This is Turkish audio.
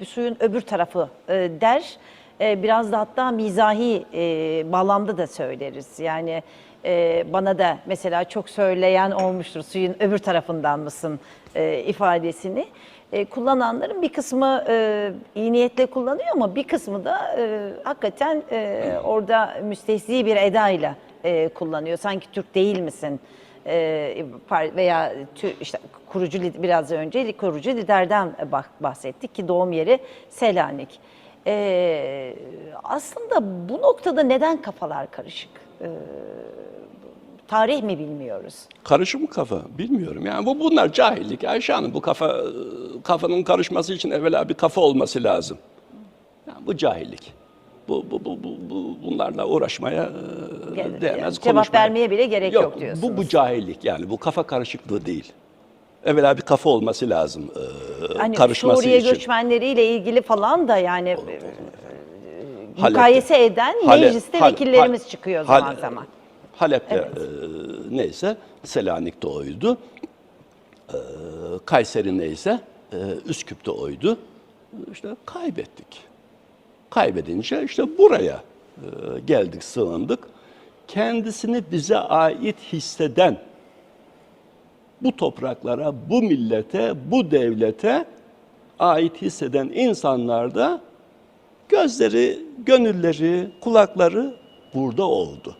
bir suyun öbür tarafı e, der. E, biraz da hatta mizahi e, bağlamda da söyleriz. Yani e, bana da mesela çok söyleyen olmuştur suyun öbür tarafından mısın e, ifadesini. E, kullananların bir kısmı e, iyi niyetle kullanıyor ama bir kısmı da e, hakikaten e, orada müstehzi bir edayla e, kullanıyor. Sanki Türk değil misin? E, veya işte kurucu biraz önce kurucu liderden bah- bahsettik ki doğum yeri Selanik. E, aslında bu noktada neden kafalar karışık? E, tarih mi bilmiyoruz? Karışık mı kafa? Bilmiyorum. Yani bu bunlar cahillik. Ayşe Hanım bu kafa kafanın karışması için evvela bir kafa olması lazım. Yani bu cahillik. Bu, bu, bu, bu, bu bunlarla uğraşmaya e, Yani değmez. cevap konuşmaya. vermeye bile gerek yok diyorsunuz. Bu, bu cahillik yani bu kafa karışıklığı değil. Evvela bir kafa olması lazım e, Hani karışması Suriye için. göçmenleriyle ilgili falan da yani e, mukayese eden Halep- mecliste Hal- vekillerimiz Hal- çıkıyor zaman zaman. Halep'te Evet. e, neyse Selanik'te oydu. E, Kayseri neyse e, Üsküp'te oydu. İşte kaybettik. Kaybedince işte buraya e, geldik, sığındık. Kendisini bize ait hisseden bu topraklara, bu millete, bu devlete ait hisseden insanlar da gözleri, gönülleri, kulakları burada oldu.